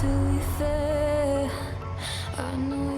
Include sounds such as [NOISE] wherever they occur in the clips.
to be fair, I know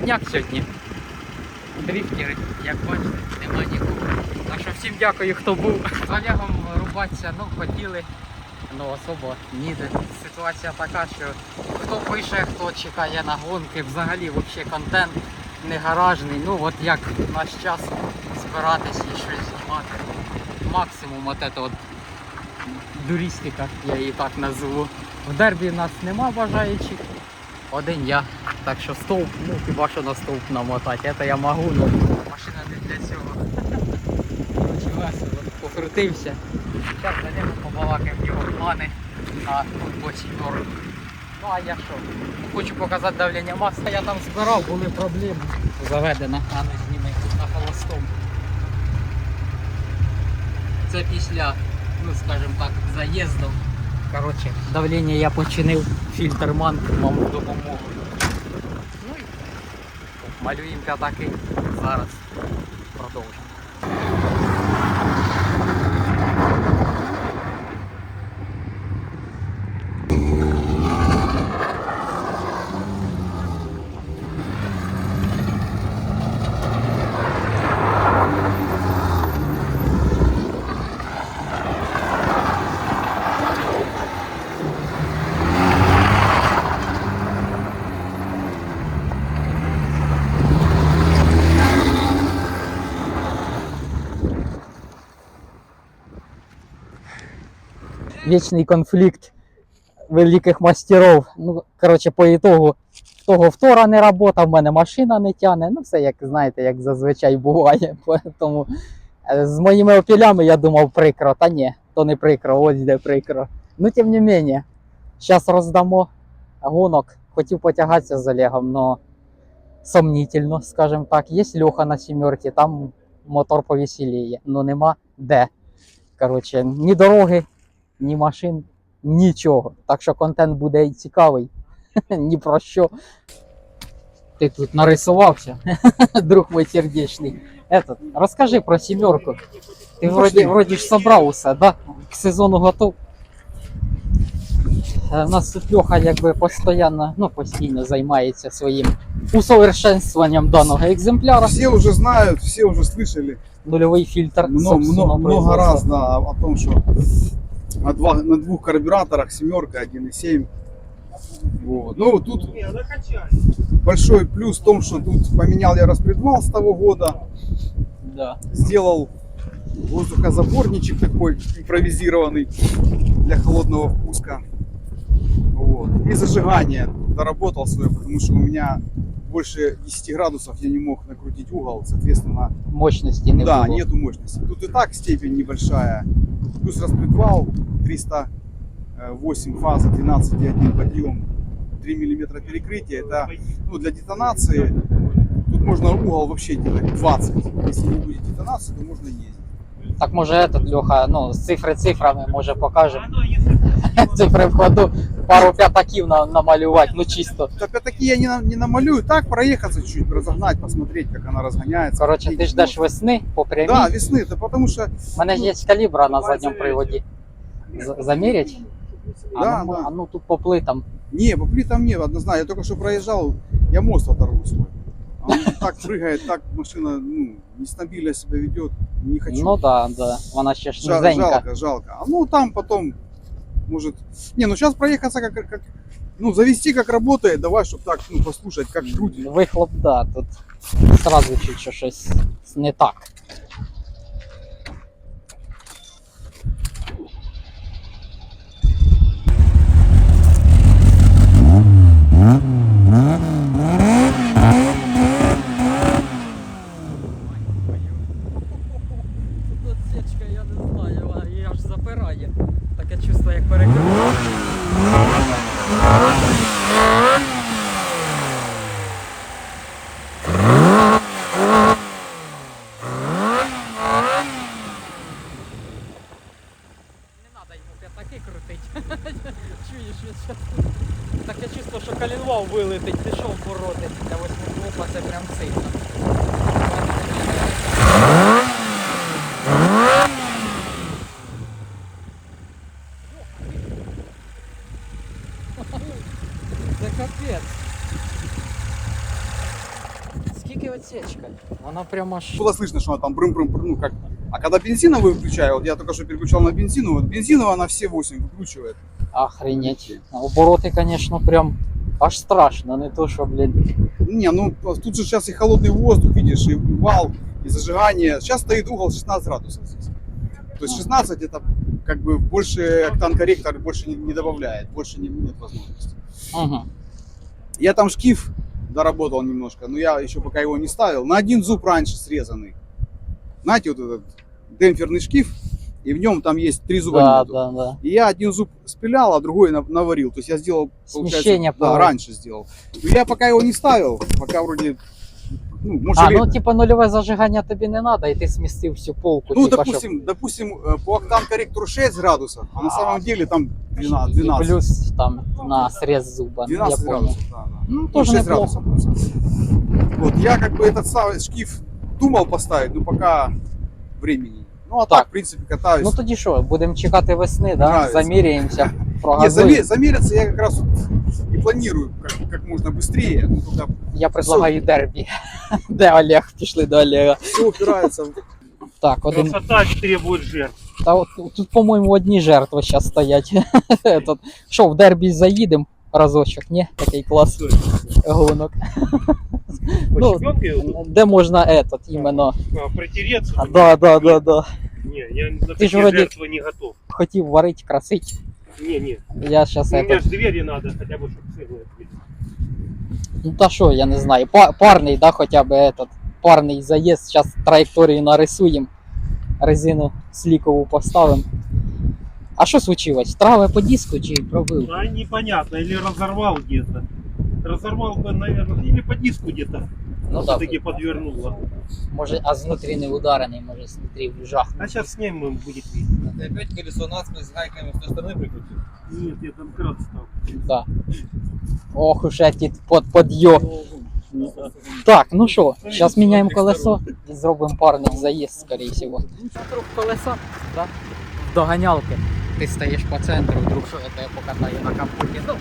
тут сьогодні? Дріфтери, як бачите, нема нікого. Так що всім дякую, хто був. З Олегом рубатися, ну хотіли, ну особо ніде. Ситуація така, що хто пише, хто чекає на гонки, взагалі взагалі контент не гаражний. Ну от як наш час збиратись і щось знімати. Максимум от це от дурістика, я її так назву. В дербі нас нема бажаючих. Один я. Так що стовп, ну хіба що на стовп намотати. Це я можу, але машина не для цього. Короче, весело. Покрутився. Зараз зайдемо побалакаємо його плани на футбол сімьор. Ну а я що? Хочу показати давлення маси. Я там збирав, були проблеми. Заведена, а не зніми на холостому. Це після, ну скажімо так, заїздів. Коротше, давлення я починив, фільтр ман вам в допомогу. Ну і малюємо п'ятаки. Зараз продовжимо. Вічний конфлікт великих мастеров. Ну, коротше, по ітогу того втора не робота, в мене машина не тяне. Ну, все як знаєте, як зазвичай буває. [LAUGHS] Тому е, з моїми опілями я думав прикро, та ні, то не прикро, ось де прикро. Ну, тим не менше, зараз роздамо гонок. Хотів потягатися з Олегом, але сомнительно, скажімо так. Є Льоха на сімерці, там мотор повеселіє, але нема де. Коротше, ні дороги, ні машин, нічого. Так що контент буде і цікавий. [LAUGHS] Ні про що. Ти тут нарисувався, [LAUGHS] друг мой сердечний. Этот, розкажи про сімерку. Ти вроді, вроді ж собрав усе, да? К сезону готов. Е, У нас тут Льоха якби постійно, ну, постійно займається своїм усовершенствуванням даного екземпляра. Все уже знают, все уже слышали Нульовий фільтр. много, собственного много, много производства. раз да, о том, что на, два, на двух карбюраторах семерка 1.7. Вот. Ну, тут большой плюс в том, что тут поменял я распредвал с того года, Да. сделал воздухозаборничек такой импровизированный для холодного впуска. Вот. И зажигание доработал свое, потому что у меня больше 10 градусов я не мог накрутить угол, соответственно, Мощності не да, було. нету мощности. Тут и так степень небольшая. Плюс распредвал 308 фаза, 12,1 подъем, 3 миллиметра перекрытия. Это ну, для детонации. Тут можно угол вообще делать 20. Если не будет детонации, то можно ездить. Так може этот Льоха, ну, з цифри цифрами може покажемо. Цифри в ходу, пару п'ятаків на, намалювати, ну чисто. Так а такие я не, на- не намалюю. Так проехаться чуть-чуть, разогнать, посмотреть, как она разгоняется. Коротше, ти Какие ждеш вот. весни по прямій. Да, весны. Это потому что У мене ж є калібра на задньому приводі. З- Замірять? А, Да, ну, да. а ну тут по плитам. Не, по плитам нет, однозначно. Я только что проезжал, я мост оторву свой. А Он [LAUGHS] так прыгает, так машина ну, нестабильно себя ведет. Не хочу. Ну да, да. Вона ще ж Жал- низенька. жалко, жалко. А ну там потом, может... Не, ну сейчас проехаться как, как... Ну, завести как работает, давай, чтобы так, ну, послушать, как крутит. Вихлоп, да, тут сразу чуть що щось не так. Тут йому п'ятаки крутити. [LAUGHS] Чуєш, він щас тут таке чувство, що калінвал вилетить, пішов бороти. Для восьмиклопа це прям сильно. Це капець. Скільки отсечка? Вона прямо аж. Было слышно, что она там брым брым ну как. а когда бензиновую включаю, вот я только что переключал на бензиновую, вот бензиновая она все 8 выкручивает. Охренеть. Обороти, конечно, прям аж страшно, не то, що, блін. Не, ну тут же сейчас и холодный воздух, видишь, и вал, и зажигание. Сейчас стоит угол 16 градусов здесь. То есть 16 это как бы больше октан-корректор больше не, не добавляет, больше не, нет возможности. Угу. Я там шкив доработал немножко, но я еще пока его не ставил. На один зуб раньше срезанный. Знаете, вот этот демпферный шкив, и в нем там есть три зуба. Да, нету. да, да. И я один зуб спилял, а другой на- наварил. То есть я сделал, получается, Смещение да, по- раньше сделал. Но я пока его не ставил, пока вроде, ну, может, А, лет- ну типа нульове зажигання тобі не треба, і ти смістив всю полку. ну, типа, допустим, допустим, э, по октан корректору 6 градусов, а на А. самом деле там 12. щоб... і 12. плюс там на срез зуба. ну, 12 я помню. градусов, да, да. Ну, Ну, тоже 6 неплохо. градусов просто. Вот, я как бы этот самый шкив думал поставить, но пока времени. Ну, а так, Так. в принципе, катаюсь. Ну тоді що, будемо чекати весни, да? Нравится. заміряємося, [LAUGHS] Нет, прогазуємо. замер- замериться я как раз вот и планирую как, как можно быстрее. Ну, только Я предлагаю дербі. [LAUGHS] Де Олег? Пішли до Олега. все упирается в Так, один. Красота требует жертв. Та от тут, по-моєму, одні жертви зараз стоять. [LAUGHS] Этот, Що, в дербі заїдемо разочок, ні? Такий клас гонок. [LAUGHS] По Ну, щебенке Де можна этот, іменно. а, притереться. А, да, да, да, да. Не, я на Ты такие же вроде- жертвы не готов. Хотів варити, красить. Не, не. Я зараз Ну, у меня этот. же двери надо, хотя бы, чтобы целые открыть. Ну та що, я не знаю. Па- парний, да, хоча б этот. Парний заїзд. Зараз траєкторію нарисуємо. Резину слікову поставимо. А що случилось? Трави по диску чи пробив? А непонятно, или разорвал где-то. Разорвал бы, наверное, или по диску где-то. Ну да, все-таки подвернуло. може, а знутрі не ударений, може знутрі жах. А сейчас снимем, будет видно. Ты опять колесо насквозь с гайками с той стороны прикрутил? Нет, я там крат стал. Да. Ох уж эти под, подъё. Так, ну що, зараз міняємо колесо і зробимо парний заїзд, скоріше всього. Вокруг колеса, да? В доганялки. Ти стоїш по центру, вдруг тебе покатаю на капоті. Ну,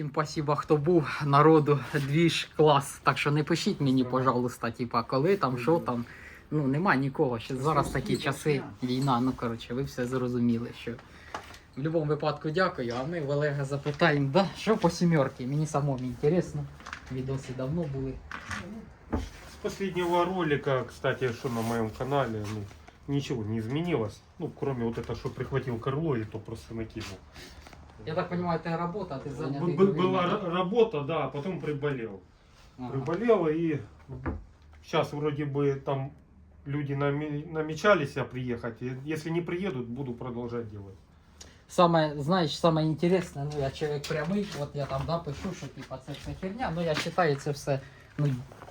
всім спасибо, хто був, народу, двіж, клас. Так що не пишіть мені, пожалуйста, типа, коли там, що там. Ну, нема нікого. Ще зараз такі часи, війна, ну коротше, ви все зрозуміли, що. В будь-якому випадку дякую, а ми в Олега запитаємо, да, що по сімерки? Мені самому інтересно. Відоси давно були. С последнего ролика, кстати, что на моем канале, ну, ничего не изменилось. Ну, кроме вот это, что прихватил крыло, и то просто накинул. Я так розумію, це робота, а ти зайнятий. Б- б- другим, Была да? р- работа, да, а потом приболел. Ага. Приболел, и сейчас вроде бы там люди нами- намечались а приехать. И Если не приедут, буду продолжать делать. Саме, знаєш, саме інтересне, ну я чоловік прямий, от я там да, пишу, що типа це все херня, ну я вважаю це все ну,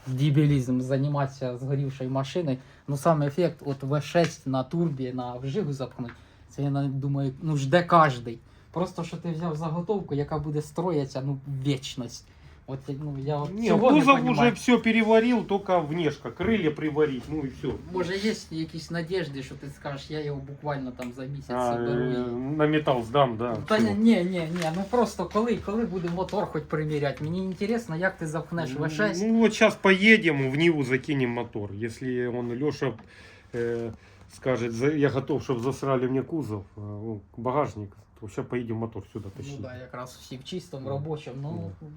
дебілізм займатися згорівшою машиною. Ну саме ефект от V6 на турбі, на вжигу запхнуть, це я навіть думаю, ну жде кожний. Просто що ти взяв заготовку, яка буде строїтися ну, вічність. От ну я от Не, цього не кузов уже понімаю. все переварил, только внешка, крылья приварить, ну и все. Може є якісь надіжди, що ти скажеш, я його буквально там за місяць А, соберу. э, і- на металл сдам, да. Та всё. ні, ні, ні, ні, ну просто коли, коли буде мотор хоч приміряти. Мені інтересно, як ти запхнеш V6. Ну вот сейчас поедем, в Ниву закинем мотор. Если он, Леша, э, скажет, «За- я готов, чтобы засрали мне кузов, э, ну, багажник, сейчас поедем мотор сюда Ну тащить. да, якраз всі в чистому, Ну, робочому. Ну,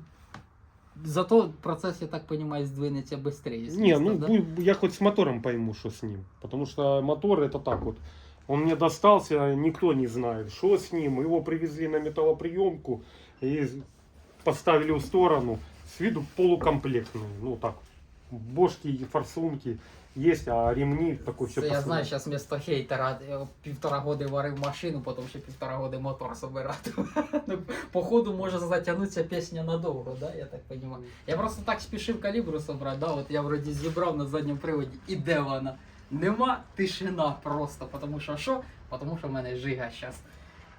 зато процес, я так розумію, здвинеться швидше. Не, ну бу- я хоть с мотором пойму, что с ним. Потому что мотор это так вот. Он мне достался, никто не знает, что с ним. Его привезли на металлоприемку и поставили в сторону. С виду полукомплектный. Ну так, бошки и форсунки есть, а ремни такой все Це я знаю, зараз місто хейтера е, півтора годи варив машину, потім ще півтора годи мотор собирати. [LAUGHS] Ну, Походу може затягнутися пісня надовго, да? я так розумію. Я просто так спішив калібру собрати, да? от я вроді зібрав на задньому приводі, і де вона? Нема тишина просто, тому що що? Тому що в мене жига зараз.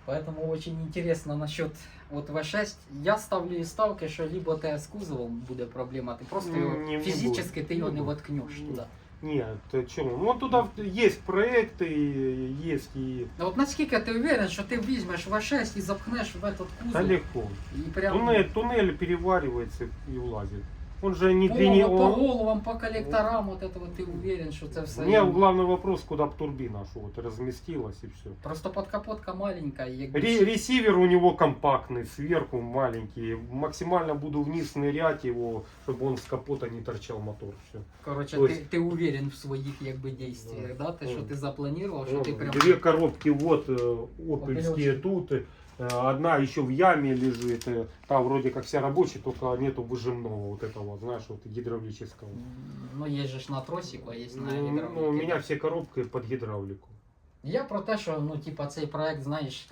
Поэтому очень интересно насчет вот V6. Я ставлю і ставки, що либо з кузовом буде проблема, ти просто його Не- не фізично ти його Не не буде. воткнеш туди. Нет, чему? Ну, туда есть проекты, есть и... Ну от наскільки ти уверен, що ти візьмеш V6 і запхнеш в этот Да кузов легко. і прям Туннель, туннель переваривается и влазит. Он же не по, длиннее... по он- головам, по колекторам, от этого ти уверен, що це все. У меня главный вопрос, куда б турбина что вот разместилась и все. Просто подкапотка маленька, і якби Ре- ресивер у него компактный, сверху маленький. Максимально буду вниз нырять его, чтобы он с капота не торчал мотор. Все. коротше, то ти, есть- ти уверен в своїх якби дійствах, да? Те, що Ну. ти запланував, що ти прям Две коробки вот э, опельские Опелевские. тут. э, Одна еще в яме лежит. э, Там вроде как вся рабочая, только нету выжимного вот этого, знаешь, вот гидравлического. ну є же ж на тросику, а є на Ну, ну, гідравліки. у меня все коробки под гидравлику. Я про те, що ну, типа, цей проект, знаєш,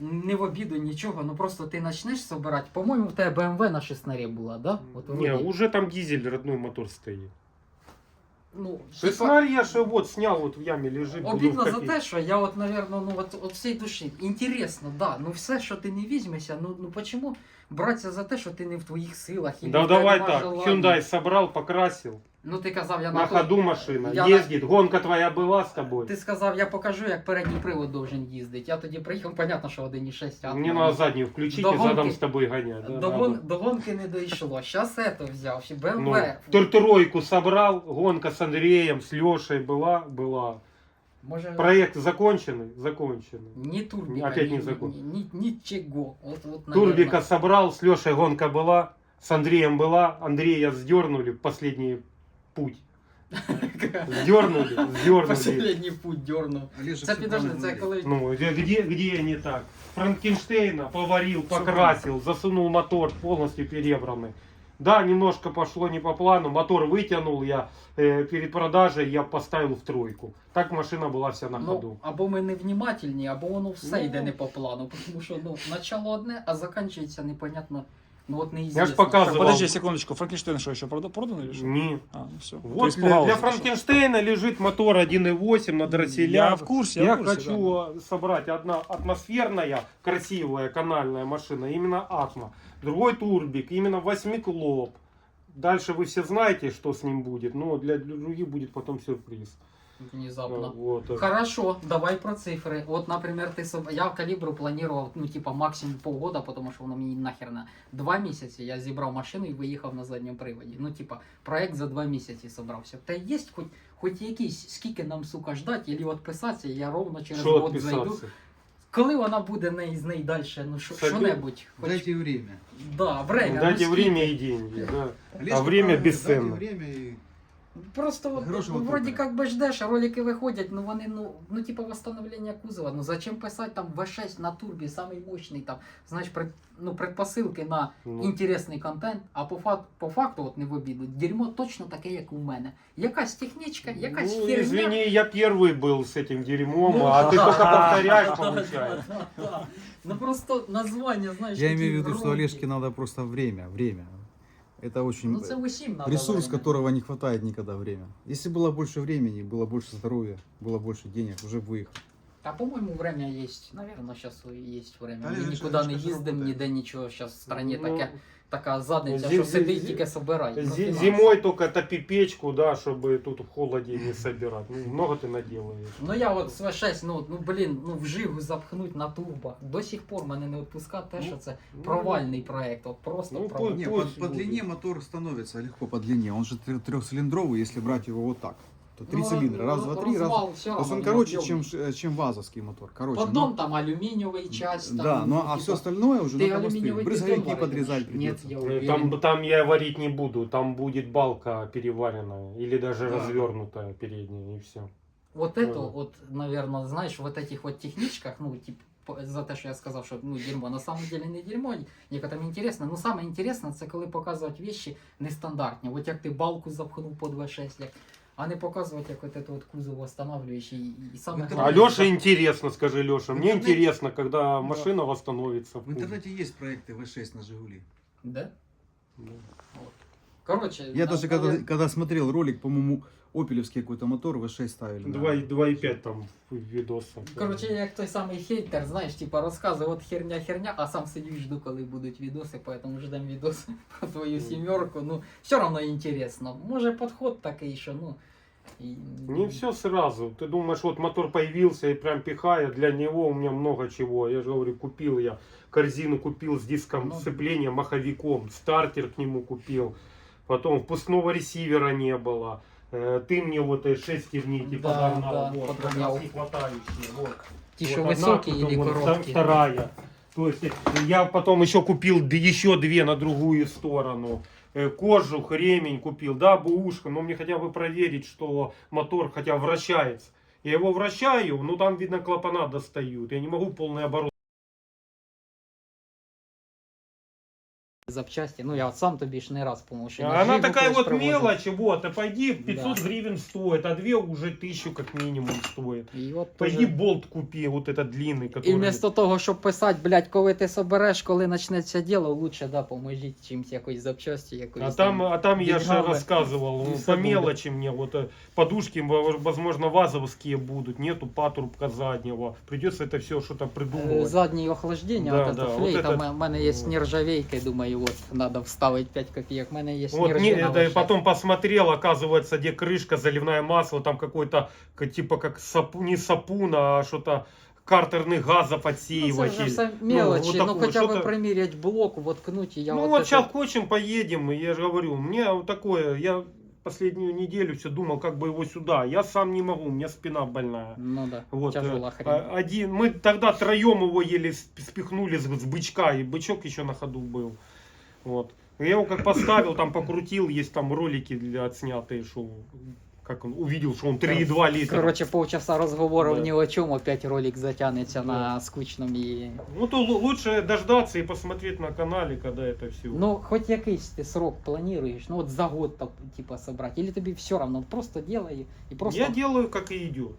не в обіду нічого, ну просто ти почнеш собирати. По-моєму, в тебе BMW на шеснарі була, да? От Не, вроді. уже там дизель родной мотор стоит. Ну, типа, Шестнарь я же вот снял, вот в яме лежит. Обідно за те, що я от, наверное, ну от, от всій душі. Інтересно, да. Ну все, що ти не візьмешся, ну, ну почему братися за те, що ти не в твоїх силах і Да в давай так, желання? Hyundai собрал, покрасил, Ну ти казав, я на то- ходу машина, я на- ездит, гонка твоя была с тобой? Ти сказав, я покажу, як передній привод должен їздити. Я тоді приїхав, понятно, що 1,6 а Мне надо заднюю включить До и задом гонки. с тобой гонять. да, до, надо. гон, до гонки не дійшло. Щас это взяв, ще BMW. Ну, Тортуройку собрал, гонка с Андреем, с Лешей была, была. Може, Проект законченный, законченный. ні турбіка, Опять ні, не закон. ні, ні, нічого. От, от, Турбика собрал, с Лешей гонка была, с Андреем была, Андрея сдернули в последний путь. [LAUGHS] Сдернули, сдернули. Последній путь дернув. Це підожди, це коли Ну, где, где, где не так? Франкенштейна поварил, покрасил, засунул мотор полностью перебранный. Да, немножко пошло не по плану, мотор вытянул я э, перед продажей, я поставил в тройку. Так машина была вся на Ну, ходу. або ми невнімательні, або воно все Ну. йде не по плану. [LAUGHS] Тому що ну, начало одне, а закінчується непонятно. ну от Я ж неізвісно. показывал. Так, подожди секундочку, Франкенштейн что, еще прода- продан или что? Не. А, ну все. Вот для, для Франкенштейна лежит мотор 1.8 на дросселях. Я в курсе, я, Я в курсе, хочу э, собрать одна атмосферная, красивая канальная машина, именно Атма. Другой турбик, именно восьмиклоп. Дальше вы все знаете, что с ним будет, но для других будет потом сюрприз внезапно. Вот. э, Хорошо, давай про цифры. Вот, например, ты соб- я калібру планував, ну, типа, максимум полгода, потому що воно мені нахер на два місяці я зібрав машину і виїхав на задньому приводі. Ну, типа, проект за два місяці собрався. Та є хоч, хоч якийсь, скільки нам, сука, ждать, або відписатися, я ровно через Что год зайду. отписаться? Коли вона буде не, з неї далі, ну, що, Собі- що-небудь. Хоч, Дайте время. да, время. Дайте ну, время скільки? и деньги, да. Олежка время правильно, бесценно. Дайте время и... Просто вот, Хорошего ну, вроді топора. как би ждеш, а ролики виходять, ну вони, ну, ну типа восстановлення кузова. Ну зачем писати там V6 на турбі, самий мощний там, знаєш, пред, ну, предпосилки на Ну. інтересний контент, а по, факту, по факту, от не в обіду, дерьмо точно таке, як у мене. Якась технічка, якась Ну, херня. извини, я первый был с этим дерьмом, Ну, а ты да, только [LAUGHS] да, повторяешь, да, получается. да, да, да. Ну просто названня, знаєш, Я такі имею в виду, что громкі. Олежке надо просто время. Время. Это очень... Ну це усім надо Ресурс, время. которого не хватает никогда время. Если было больше времени, было больше здоровья, было больше денег, уже бы выехал. Та, по-моему, время есть. Наверное, сейчас есть время. Та, Ми я нікуди ж- не я ж їздимо, роботаю. ніде нічого. Зараз в страні Ну, таке, така задниця, зі- що зі- сиди і зі- тільки собирай. Ну, Зи- фінанси. Зимой только топипечку, да, чтобы тут в холоде не собирать. Ну, много ты наделаешь. Ну я от з В6, ну, ну блін, ну в жигу запхнуть на турбо. До сих пор мене не відпускає те, що це Ну, провальний проект. От просто Ну, провальний. Не, Пусть по, по будет. длине мотор становится легко по длине. Он же трё- трехцилиндровый, если брать его вот так. То три Ну, цилиндра. Раз, роз- два, три, раз. розвал все То есть он равно короче, об'ємний. чем, ш- чем вазовский мотор. Короче, ну, Поддон там алюмінієвий часть. да, там, ну а типа, все остальное уже Ты надо алюминиевый быстрее. бетон Брызговики варишь? подрезать Нет, придется. я Э, уверен. Там, там я варить не буду, там будет балка переваренная или даже Да. развернутая передняя и все. Вот Ага. это, вот, наверное, знаешь, вот этих вот техничках, ну, типа, по- за те, що я сказав, що ну дерьмо, на самом деле не дерьмо, некоторым інтересно. Ну саме інтересно, це коли показувати вещи нестандартні. От як ти балку запхнув по 2.6, як, а не показувати, як от это от кузов восстанавливаешь и, Ну, А головне, Леша интересно, скажи, Леша. Мне интернете- интересно, когда машина восстановится. В интернете есть проекты V6 на Жигули. Да? Да. Короче, Я на- даже когда, когда смотрел ролик, по-моему, опелевский какой-то мотор V6 ставили. на- 2,5 там видоса. Короче, як той самий хейтер, знаєш, типа розказує, от херня, херня, а сам сидю і жду, коли будуть відоси, поэтому ждем відоси [LAUGHS] про твою сімерку. Ну, все равно інтересно. Може підход такий, що ну. І... Не все сразу. Ты думаешь, вот мотор появился и прям пихая, для него у меня много чего. Я же говорю, купил я корзину, купил с диском Ну. сцепления, маховиком, стартер к нему купил. Потом впускного ресивера не было. Э, Ты мне вот эти шестерни типа Да, подогнал, да, вот, как подгонял. раз не хватающие. Вот. Ті, Вот що одна, високі потом і вот короткі. Вторая. То есть э, я потом еще купил д- еще две на другую сторону. Э, Кожух, ремень купил, да, бушка, но мне хотя бы проверить, что мотор хотя вращается. Я его вращаю, ну там видно клапана достают. Я не могу полный оборот. Запчасті. Ну я от сам тобі ж не раз помогу, що на Она Жигу такая колись вот привозив. мелочь, вот, а пойди 500 Да. гривен стоит, а две уже тысячу как минимум стоит. І от Пойди тоже- болт купи, вот этот длинный, который... І вместо того, щоб писати, блядь, коли ти собереш, коли почнеться діло, лучше, да, поможіть чимось якоїсь запчасті, якоїсь. А там, а там я же деньгами рассказывал, не ну, по забуду. [LAUGHS] мелочи мне, вот э, подушки, во- возможно, вазовские будут, нету патрубка заднего, придется это все что-то Е, придумывать. Заднє охлаждення, Да, от да, это вот флейта, это- у мене є вот. нержавейка, думаю, от, треба вставити 5 копійок, у мене є Вот не, нержавейка. это, потом посмотрел, оказывается, где крышка, заливное масло, там какой-то, к- типа как сапу, не сапун, а что-то картерный Ну, це газоподсеиватель. вже все мелочі, вот ну, такое, хоча б что-то- примірять блок, воткнуть, і я ну от вот это- сейчас хочем, поедем, и я же говорю, у меня вот такое, я последнюю неделю все думал, как бы его сюда, я сам не могу, у меня спина больная. Ну да, Вот, тяжела э, хрень. а- один, мы тогда троем его еле сп- спихнули с, с бычка, и бычок еще на ходу был. Вот. Я его как поставил, там покрутил, есть там ролики для отснятые, что как он увидел, что он 3,2 литра. Коротше, полчаса розговорів Да. ні о чому, опять ролик затягнеться на скучному і... Ну то лу- лучше дождаться и посмотреть на канале, когда это все. Ну, хоч якийсь ти срок плануєш, ну от за год, так, типа, собрать, или тобі все равно, просто делай і просто Я делаю как и идет.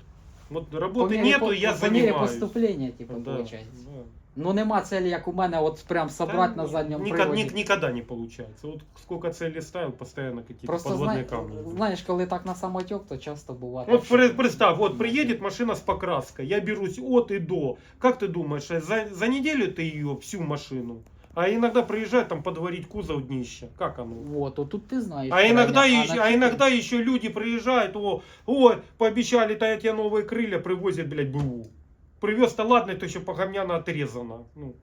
Вот по работы мірі нету, по- я по мірі занимаюсь. поступлення, типа, Да, получається. да. Ну нема цілі, як у мене, от прям собрать Да, на задньому никогда, приводі. ни- никогда не получается. Вот сколько целей ставил, постоянно какие-то Просто подводные зна... камни. знаєш, коли так на самотек, то часто буває. Вот що- при- представь, вот приедет машина с покраской, я берусь от и до. Как ты думаешь, за, за неделю ты ее всю машину? А иногда приезжают там подварить кузов днище. Как оно? Вот, от тут ти знаєш. А иногда, правильно, еще, на а чотири- иногда еще люди приезжают, о, ой, пообещали дать тебе новые крылья, привозят, блядь, БУ. Привез-то ладно, это еще погомняно отрезано. Ну,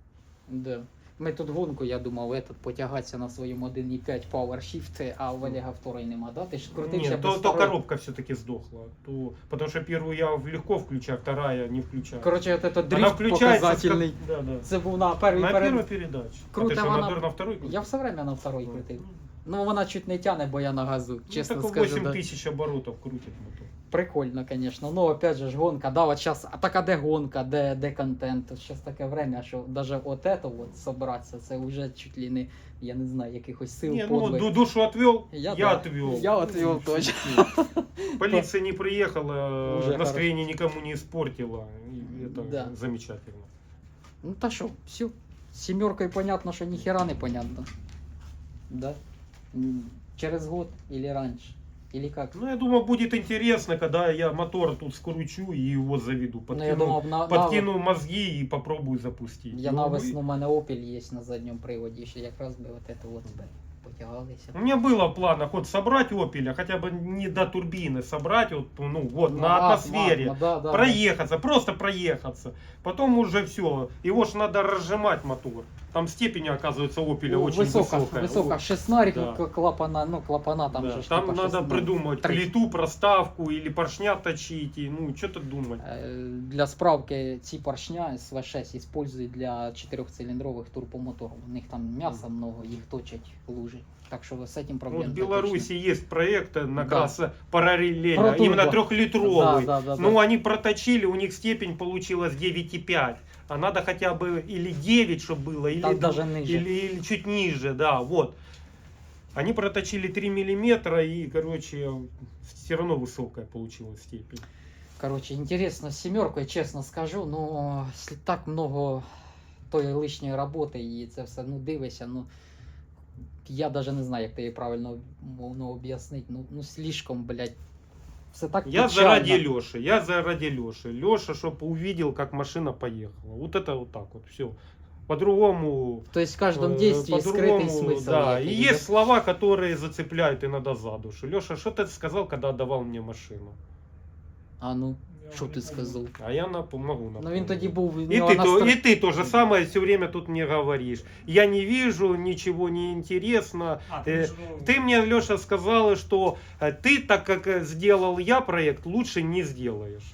Да. Ми тут гонку, я думав, этот, потягатися на своєму 1.5 PowerShift, а в Олега второї нема, да? Ти ж крутився нет, без то, то второї. коробка все-таки сдохла. То, потому что первую я в- легко включаю, вторая не включаю. Коротше, от этот Она дрифт включается. показательний. с- Да, да. Це був на першій На перед... первой передаче. Круто, а ты что, она- на, на второй? Я все время на второй крутив. Ну вона чуть не тяне, бо я на газу, чесно ну, так скажу. 8 Да. тысяч оборотов крутит мотор. Прикольно, конечно. Ну, опять же ж гонка. Да, от сейчас, а так а де гонка, де, де контент? Сейчас таке время, що даже от это вот собраться, це вже чуть ли не, я не знаю, якихось сил, Не, ну подвиг. ду- душу отвел, Я я, да. отвел. Я отвел, [LAUGHS] Ну, точно. Полиция не приехала, Уже настроение никому не испортила. И это Да. замечательно. Ну та що, все. З сімеркою понятно, що ніхера не понятно. Да? Через год или раньше? Или как? Ну, я думаю, будет интересно, когда я мотор тут скручу и его заведу. Ну, Подкину, я думав, на, на, подкину мозги и попробую запустить. я Ну, на весну у мене Opel є на задньому приводі, що якраз би от это от би потягалися. У меня было в планах вот собрать опеля, хотя бы не до турбины, собрать вот, ну, вот Ну, на а, атмосфере. ладно, да, да, да. проехаться, просто проехаться. Потом уже все. Его ж надо разжимать мотор. Там степень, оказывается, опеля Ну, очень высоко, высокая. висока. Шестнарик, Да. клапана, ну, клапана там Да, же там надо шестнарик. придумать плиту, проставку или поршня точить. И, ну, что-то думать. Е, Для справки ці поршня з V6 использують для чотирьохциліндрових турбомоторів. У них там м'яса много, їх точать лужи. Так що з цим проблем. Вот в Беларуси есть проект э, на Да. раз параллельно, Про турбо. именно трехлитровый. Да, да, да, ну, да. они проточили, у них степень получилась 9,5. А надо хотя бы или 9, чтобы было, или, Там д- даже ниже. или, или чуть ниже, да, вот. Они проточили 3 миллиметра и, короче, все равно высокая получилась степень. Короче, интересно з сімеркою, чесно скажу, ну с- так много тої лишньої роботи і це все ну дивишся, ну я даже не знаю, як тобі правильно ну, об'яснити. Ну, ну слишком, блядь. Все так Я печально. заради Леши, я заради Леши. Леша, чтобы увидел, как машина поехала. Вот это вот так вот, все. По-другому... То есть в каждом э, действии скрытый смысл. Да, и есть слова, которые зацепляют иногда за душу. Леша, что ты сказал, когда отдавал мне машину? А ну, що ти сказав? А я нап- могу Ну він напомнить. тоді був. Ты, нього то, настро- и ты то же самое все время тут мне говоришь. Я не вижу, ничего не интересно. А, Э, ты, же, ну, Ты мне, Леша, сказала, что э, ты, так как э, сделал я проект, лучше не сделаешь.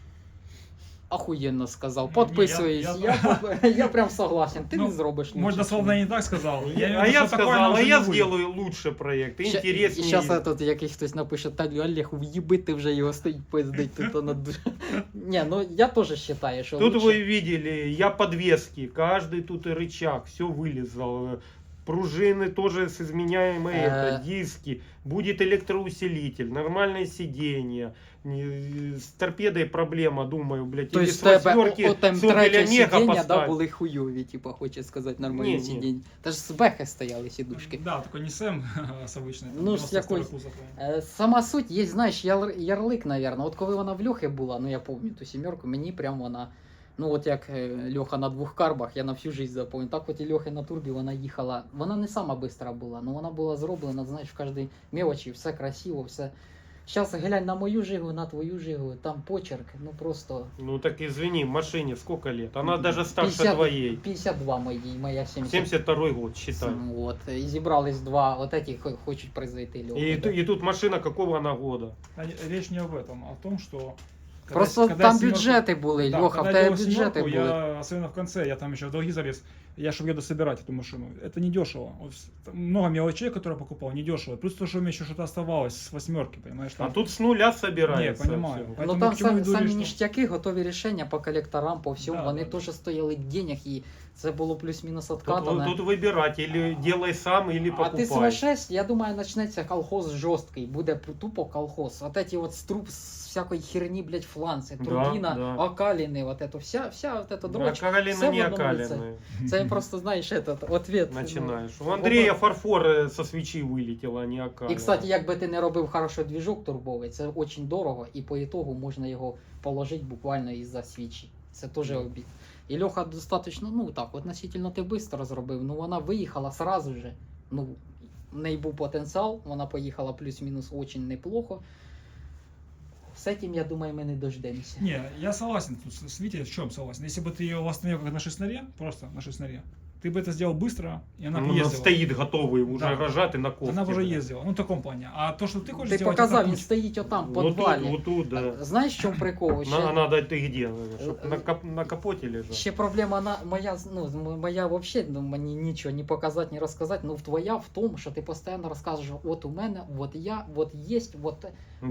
Охуєнно сказав. Ну, ні, Підписуюсь. я- Я, я- [LAUGHS] я, прям согласен. Ти Ну, не зробиш лучше. Может, дословно я не так сказал. Я имею в а виду, я что такое сказал, оно а уже я не будет. сделаю лучше проект, Ща- интереснее. І зараз тут якийсь хтось напише, та Олег, в'їбити вже його стоїть пиздить тут на душе. [LAUGHS] Ні, ну я теж вважаю, що Тут лучше... вы видели, я подвески, каждый тут и рычаг, все вылезал. э, Пружины тоже с изменяемой Э. это, диски. Будет электроусилитель, нормальное сиденье. Не- С торпедой проблема, думаю, блядь. То или есть с в тебе восьмерки от там с Opel третє Mega сидіння да, поставить. були хуйові, типа, хоче сказати нормальні Ні, ні. сидіння. Та ж з бехи стояли сідушки. Да, такой не Сэм [LAUGHS] с обычной. Ну, с якой- Е, Сама суть є, знаєш, яр- ярлик, наверное. От коли вона в Льохи була, ну я пам'ятаю ту сімерку, мені прям вона. Ну от як е, Льоха на двох карбах, я на всю життя запам'ятаю. Так от і Льохи на турбі вона їхала. Вона не сама бистра була, але вона була зроблена, знаєш, в кожній мелочі, все красиво, все. Зараз глянь на мою жигу, на твою жигу, там почерк, ну просто. Ну так извини, машине сколько лет? Она даже старше 50 твоей. 52 мої, моя 70. 72 год, считай. Ну, От, і зібрались два, от эти хо- хочуть произойти Льоху. И, да. ту- и тут машина какого она года? Речь не об этом, а о том, что... когда- Просто когда там я семерку- бюджети були, Да, Льоха, в когда я тебе делал бюджети семерку, були. Я, особенно в конце, я там еще в долги залез. Я чтобы еду собирать эту машину. Это не дешево. Вот с- там много мелочей, которые я покупал, не дешево. Плюс то, что у меня еще что-то оставалось с восьмерки, понимаешь? А Там... тут с нуля Не, собирается. понимаю. всё. Поэтому ну там к чему самі, веду самі лишь, что- ніштяки, готові рішення по колекторам, по всьому, Да, вони да, теж стояли денег і це було плюс-мінус Тут, откатане. тут выбирать, или делай сам, или а ти з покупай. В6, я думаю, почнеться колхоз жорсткий, буде п- тупо колхоз. Вот эти вот струп з всякої херні, блядь, фланці, Да, турбіна, да. окаліни, вот это, вся, вся вот эта дрочь. Окалины, все в не одном лице. окаленные. Це просто, знаєш, этот, ответ. ну. Начинаешь. У Андрея фарфор э, со свечи вылетел, а не окаленный. І, кстати, якби ти не робив хорошо двіжок турбовий, це дуже дорого, і по ітогу можна його положити буквально із-за свічі. Це теж обід. І Льоха достатньо, ну так, относительно ти швидко зробив. Ну вона виїхала сразу же. Ну, в неї був потенціал, вона поїхала плюс-мінус очень неплохо. З этим, я думаю, ми не дождемося. Не, я согласен тут с с Витей, в чем согласен. Если бы ты ее остановил как на шестнаре, просто на шестнаре, ты бы это сделал быстро, и она бы Она ездила. стоит готовый уже Да. рожать и на кофте. Она бы уже блин. ездила. Ну, в таком плане. А то, что ты хочешь Ти сделать, показав, это він путь. стоїть отам, в Вот тут, подвалі. вот тут, да. Знаєш, в чому прикол? Ще, На, надо ты где? Чтоб Э, на, кап- на капоте лежал. ще проблема на моя, ну, м- моя вообще, ну, мені нічого не показати, не розказати. Ну, твоя в тому, що ти постійно розказуєш, от у мене, от я, от єсть, от.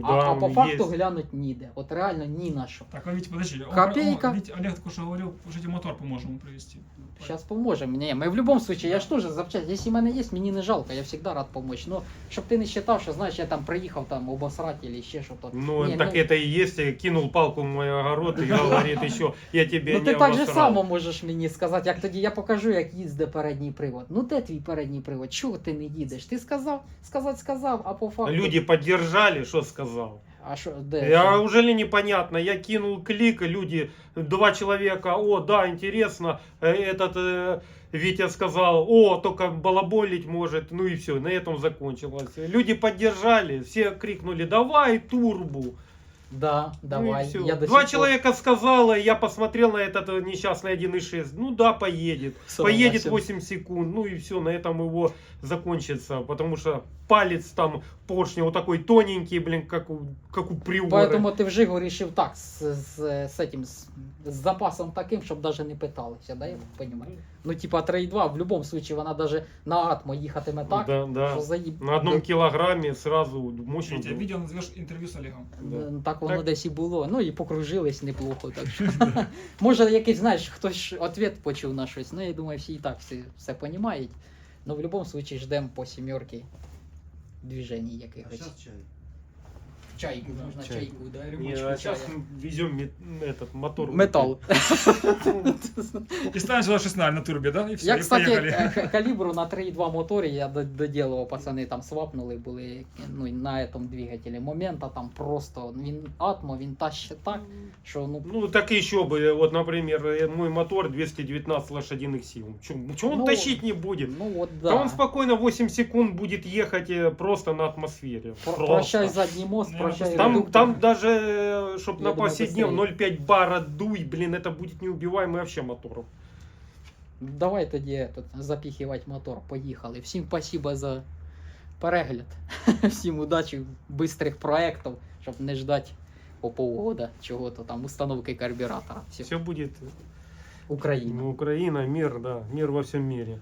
А, а по факту есть. глянуть ніде. От реально ні на що. Так, а ведь подожди. он- Копейка. он- ведь Олег только что говорил, что эти мотор поможем ему привезти. Зараз поможемо. Ні, ми в будь-якому випадку, я ж теж запчасти. Якщо в мене є, мені не жалко, я завжди рад допомогти. Ну, щоб ти не вважав, що знаєш, я там приїхав там обосрати або ще щось. Ну, Ні, так ну- это и есть. и Кинул палку в мой огород и говорит еще, я тебе Ну не ти так же обосрал. само можеш мені сказати, як тоді я покажу, як їздить передній привод. Ну де твій передній привод? Чого ти не їдеш? Ти сказав, сказати сказав, а по факту. Люди поддержали, что сказал. А що, де? Я що? уже ли непонятно, я кинул клик, и люди, два человека, о, да, интересно, э, этот э, Витя сказал, о, только балаболить может, ну и все, на этом закончилось. Люди поддержали, все крикнули, давай турбу. Да, Ну давай. всё. я Два пор человека сказала, я посмотрел на этот несчастный 1.6, ну да, поедет. согласен. Поедет 8 секунд, ну и все, на этом его закончится, потому что палец там поршня вот такой тоненький, блин, как у, как у приора. Поэтому ти в Жигу рішив так, з, з, з, этим, з, з запасом таким, щоб навіть не питалися, да, я так розумію? Ну, типа 3.2, в будь-якому випадку вона навіть на атмо їхатиме так, да, да. що заїб... На одном килограмме сразу мощно. Витя, видел, назовешь интервью с Олегом. Да. М, Так воно Так. десь і було. Ну і покружились неплохо. Так що. [LAUGHS] Може, якийсь, знаєш, хтось відповідь почув на щось. Ну, я думаю, всі і так все, все розуміють. Ну, в будь-якому випадку ждемо по сімерки движень якихось. чай. Чайку, Да, можна чай. чайку, да, Не, рюмочку а сейчас чая. везем этот мотор. Метал. [LAUGHS] И ставим сюда 16 на турбе, да? И все, Я, и кстати, поехали. е, ка- калібру [LAUGHS] на 3.2 моторі я до- доділував, пацани там свапнули, були ну, на этом двигателі. Момента там просто, він атмо, він тащить так, що ну Ну, так еще бы, вот, например, э, мой мотор 219 лошадиных сил. Чего он Ну, тащить не будет? Ну от Да. да. он спокойно 8 секунд будет ехать э, просто на атмосфере. Про- Просто. Прощай задній мост, Ну, прощай Там, редуктор. там даже, чтобы Я на думаю, повседнев быстрее. 0,5 бара дуй, блин, это будет неубиваемый вообще мотор. Давай тоді тут запіхівати мотор. Поїхали. Всім спасибо за перегляд. [LAUGHS] Всім удачі, бистрих проєктів, щоб не ждати по полгода чого-то там, установки карбюратора. Все. Все будет Україна. Україна, Украина, мир, да, мир во всьому мире.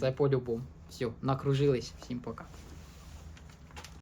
Це по-любому. Все, накружились. Всім пока.